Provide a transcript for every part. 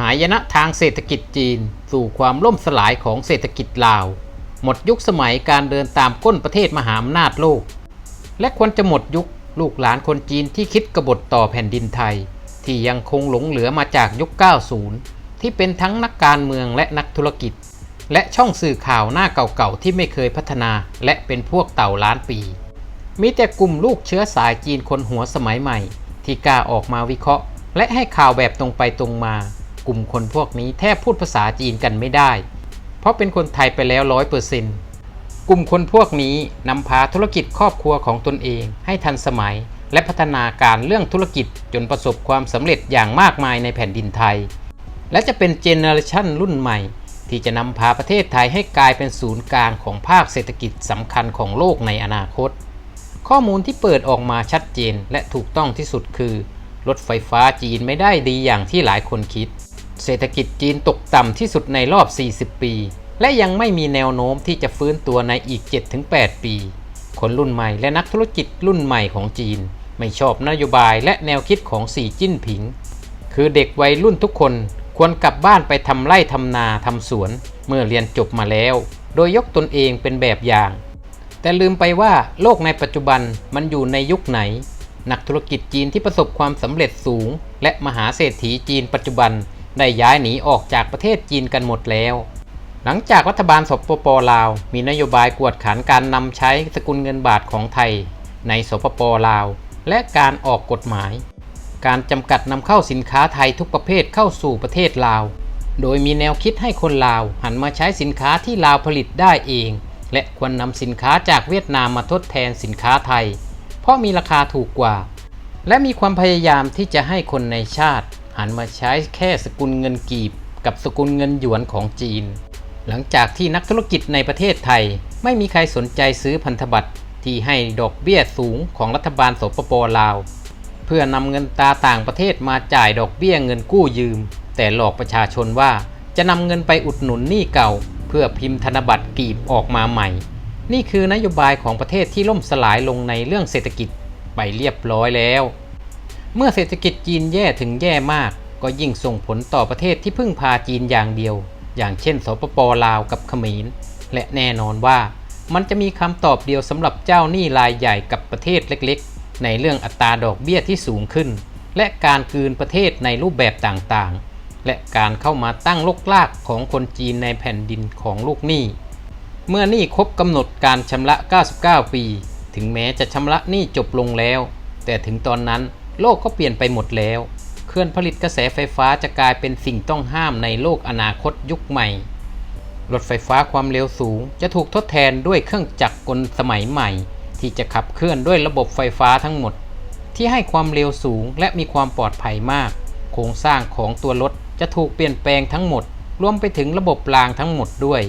หายนะทางเศรษฐกิจจีน สู่ความล่มสลายของเศรษฐกิจลาว หมดยุคสมัยการเดินตามก้นประเทศมหาอำนาจโลก และควรจะหมดยุคลูกหลานคนจีนที่คิดกบฏต่อแผ่นดินไทย ที่ยังคงหลงเหลือมาจากยุค 90 ที่เป็นทั้งนักการเมืองและนักธุรกิจ และช่องสื่อข่าวหน้าเก่าๆที่ไม่เคยพัฒนา และเป็นพวกเต่าล้านปี มีแต่กลุ่มลูกเชื้อสายจีนคนหัวสมัยใหม่ ที่กล้าออกมาวิเคราะห์ และให้ข่าวแบบตรงไปตรงมา กลุ่มคนพวกนี้แทบพูดภาษาจีนกันไม่ได้ เพราะเป็นคนไทยไปแล้วร้อยเปอร์เซนต์กลุ่มคนพวกนี้นำพาธุรกิจครอบครัวของตนเองให้ทันสมัย และพัฒนาการเรื่องธุรกิจจนประสบความสำเร็จอย่างมากมายในแผ่นดินไทย และจะเป็นเจเนอเรชันรุ่นใหม่ ที่จะนำพาประเทศไทยให้กลายเป็นศูนย์กลางของภาคเศรษฐกิจสำคัญของโลกในอนาคต ข้อมูลที่เปิดออกมาชัดเจนและถูกต้องที่สุดคือ รถไฟฟ้าจีนไม่ได้ดีอย่างที่หลายคนคิด เศรษฐกิจจีนตกต่ำที่สุดในรอบ 40 ปี และยังไม่มีแนวโน้มที่จะฟื้นตัวในอีก 7-8 ปี คนรุ่นใหม่และนักธุรกิจรุ่นใหม่ของจีน ไม่ชอบนโยบายและแนวคิดของสีจิ้นผิง คือเด็กวัยรุ่นทุกคนควรกลับบ้านไปทำไร่ทำนาทำสวน เมื่อเรียนจบมาแล้ว โดยยกตนเองเป็นแบบอย่าง แต่ลืมไปว่าโลกในปัจจุบันมันอยู่ในยุคไหน นักธุรกิจจีนที่ประสบความสำเร็จสูง และมหาเศรษฐีจีนปัจจุบัน ได้ย้ายหนีออกจากประเทศจีนกันหมดแล้ว หลังจากรัฐบาลสปปลาว มีนโยบายกวดขันการนำใช้สกุลเงินบาทของไทย ในสปปลาว และการออกกฎหมาย การจำกัดนำเข้าสินค้าไทยทุกประเภทเข้าสู่ประเทศลาว โดยมีแนวคิดให้คนลาวหันมาใช้สินค้าที่ลาวผลิตได้เอง และควรนำสินค้าจากเวียดนามมาทดแทนสินค้าไทย เพราะมีราคาถูกกว่า และมีความพยายามที่จะให้คนในชาติ หันมาใช้แค่สกุลเงินกีบ กับสกุลเงินหยวนของจีน หลังจากที่นักธุรกิจในประเทศไทย ไม่มีใครสนใจซื้อพันธบัตรที่ให้ดอกเบี้ยสูงของรัฐบาลสปปลาว เพื่อนำเงินตาต่างประเทศมาจ่ายดอกเบี้ยเงินกู้ยืม แต่หลอกประชาชนว่าจะนำเงินไปอุดหนุนหนี้เก่า เพื่อพิมพ์ธนบัตรกีบออกมาใหม่ นี่คือนโยบายของประเทศที่ล่มสลายลงในเรื่องเศรษฐกิจไปเรียบร้อยแล้ว เมื่อเศรษฐกิจจีนแย่ถึงแย่มาก ก็ยิ่งส่งผลต่อประเทศที่พึ่งพาจีนอย่างเดียว อย่างเช่น สปปลาวกับเขมร และแน่นอนว่า มันจะมีคำตอบเดียวสำหรับเจ้าหนี้รายใหญ่กับประเทศเล็กๆ ในเรื่องอัตราดอกเบี้ยที่สูงขึ้น และการคืนประเทศในรูปแบบต่างๆ และการเข้ามาตั้งลกลากของคนจีนในแผ่นดินของลูกหนี้ เมื่อหนี้ครบกำหนดการชำระ 99 ปี ถึงแม้จะชำระหนี้จบลงแล้ว แต่ถึงตอนนั้น โลกก็เปลี่ยนไปหมดแล้ว เครื่องผลิตกระแสไฟฟ้าจะกลายเป็นสิ่งต้องห้ามในโลกอนาคตยุคใหม่ รถไฟฟ้าความเร็วสูง จะถูกทดแทนด้วยเครื่องจักรกลสมัยใหม่ ที่จะขับเคลื่อนด้วยระบบไฟฟ้าทั้งหมด ที่ให้ความเร็วสูงและมีความปลอดภัยมาก โครงสร้างของตัวรถจะถูกเปลี่ยนแปลงทั้งหมด รวมไปถึงระบบรางทั้งหมดด้วย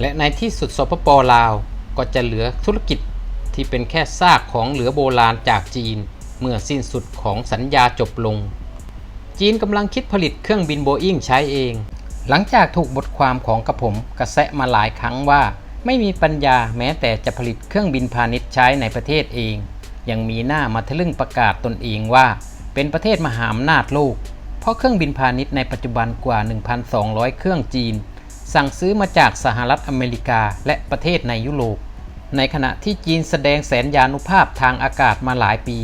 และในที่สุดสปปลาวก็จะเหลือธุรกิจที่เป็นแค่ซากของเหลือโบราณจากจีน เมื่อสิ้นสุดของสัญญาจบลง จีนกำลังคิดผลิตเครื่องบินโบอิงใช้เอง หลังจากถูกบทความของกระผมกระแสะมาหลายครั้งว่า ไม่มีปัญญาแม้แต่จะผลิตเครื่องบินพาณิชย์ใช้ในประเทศเอง ยังมีหน้ามาทะลึ่งประกาศตนเองว่า เป็นประเทศมหาอำนาจโลก เพราะเครื่องบินพาณิชย์ในปัจจุบันกว่า 1,200 เครื่องจีน สั่งซื้อมาจากสหรัฐอเมริกาและประเทศในยุโรปในขณะที่จีนแสดงแสนยานุภาพทางอากาศมาหลายปี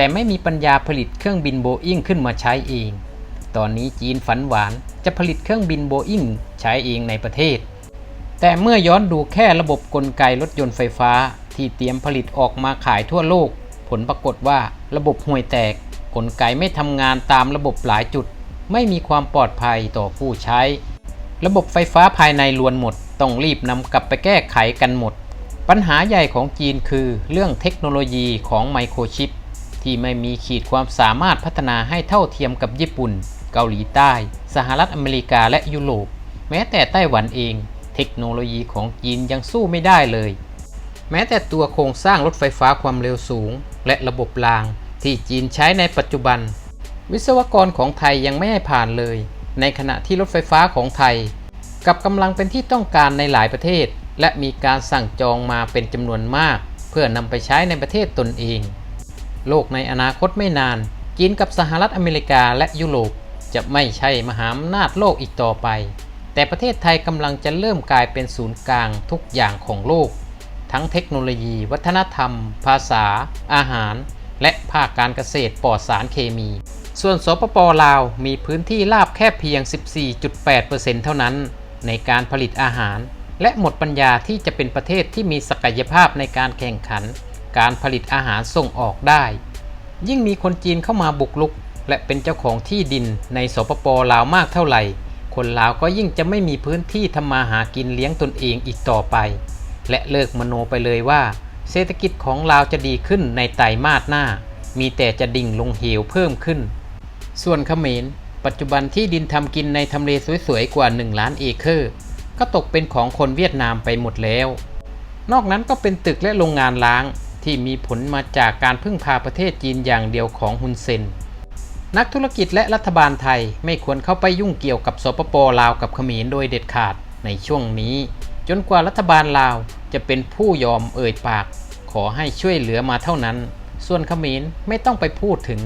แต่ไม่มีปัญญาผลิตเครื่องบินโบอิงขึ้นมาใช้เอง ตอนนี้จีนฝันหวานจะผลิตเครื่องบินโบอิงใช้เองในประเทศ แต่เมื่อย้อนดูแค่ระบบกลไกรถยนต์ไฟฟ้าที่เตรียมผลิตออกมาขายทั่วโลก ผลปรากฏว่าระบบห่วยแตก กลไกไม่ทำงานตามระบบหลายจุด ไม่มีความปลอดภัยต่อผู้ใช้ ระบบไฟฟ้าภายในลวนหมด ต้องรีบนำกลับไปแก้ไขกันหมด ปัญหาใหญ่ของจีนคือเรื่องเทคโนโลยีของไมโครชิป ที่ไม่มีขีดความสามารถพัฒนาให้เท่าเทียมกับญี่ปุ่น เกาหลีใต้ สหรัฐอเมริกาและยุโรป แม้แต่ไต้หวันเอง เทคโนโลยีของจีนยังสู้ไม่ได้เลย แม้แต่ตัวโครงสร้างรถไฟฟ้าความเร็วสูง และระบบรางที่จีนใช้ในปัจจุบัน วิศวกรของไทยยังไม่ให้ผ่านเลย ในขณะที่รถไฟฟ้าของไทยกับกำลังเป็นที่ต้องการในหลายประเทศ และมีการสั่งจองมาเป็นจำนวนมาก เพื่อนำไปใช้ในประเทศตนเอง โลกในอนาคตไม่นาน จีนกับสหรัฐอเมริกาและยุโรปจะไม่ใช่มหาอำนาจโลกอีกต่อไป แต่ประเทศไทยกำลังจะเริ่มกลายเป็นศูนย์กลางทุกอย่างของโลก ทั้งเทคโนโลยี วัฒนธรรม ภาษา อาหาร และภาคการเกษตรปลอดสารเคมี ส่วนสปปลาวมีพื้นที่ราบแค่เพียง 14.8%เท่านั้น ในการผลิตอาหาร และหมดปัญญาที่จะเป็นประเทศที่มีศักยภาพในการแข่งขัน การผลิตอาหารส่งออกได้ ยิ่งมีคนจีนเข้ามาบุกลุก และเป็นเจ้าของที่ดินในสปปลาวมากเท่าไหร่ คนลาวก็ยิ่งจะไม่มีพื้นที่ทำมาหากินเลี้ยงตนเองอีกต่อไป และเลิกมโนไปเลยว่า เศรษฐกิจของลาวจะดีขึ้นในไตรมาสหน้า มีแต่จะดิ่งลงเหวเพิ่มขึ้น ส่วนเขมร ปัจจุบันที่ดินทำกินในทำเลสวยๆกว่า 1 ล้านเอเคอร์ ก็ตกเป็นของคนเวียดนามไปหมดแล้ว นอกนั้นก็เป็นตึกและโรงงานล้าง ที่มีผลมาจากการพึ่งพาประเทศจีนอย่างเดียวของฮุนเซน นักธุรกิจและรัฐบาลไทยไม่ควรเข้าไปยุ่งเกี่ยวกับสปปลาวกับเขมรโดยเด็ดขาดในช่วงนี้ จนกว่ารัฐบาลลาวจะเป็นผู้ยอมเอ่ยปาก ขอให้ช่วยเหลือมาเท่านั้น ส่วนเขมรไม่ต้องไปพูดถึง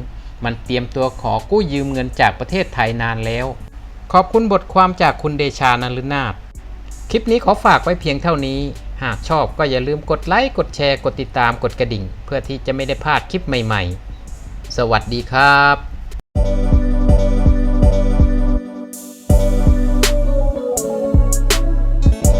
มันเตรียมตัวขอกู้ยืมเงินจากประเทศไทยนานแล้ว ขอบคุณบทความจากคุณเดชานฤนาถคลิปนี้ขอฝากไว้เพียงเท่านี้ หากชอบก็อย่าลืมกดไลค์ กดแชร์ กดติดตาม กดกระดิ่ง เพื่อที่จะไม่ได้พลาดคลิปใหม่ๆ สวัสดีครับ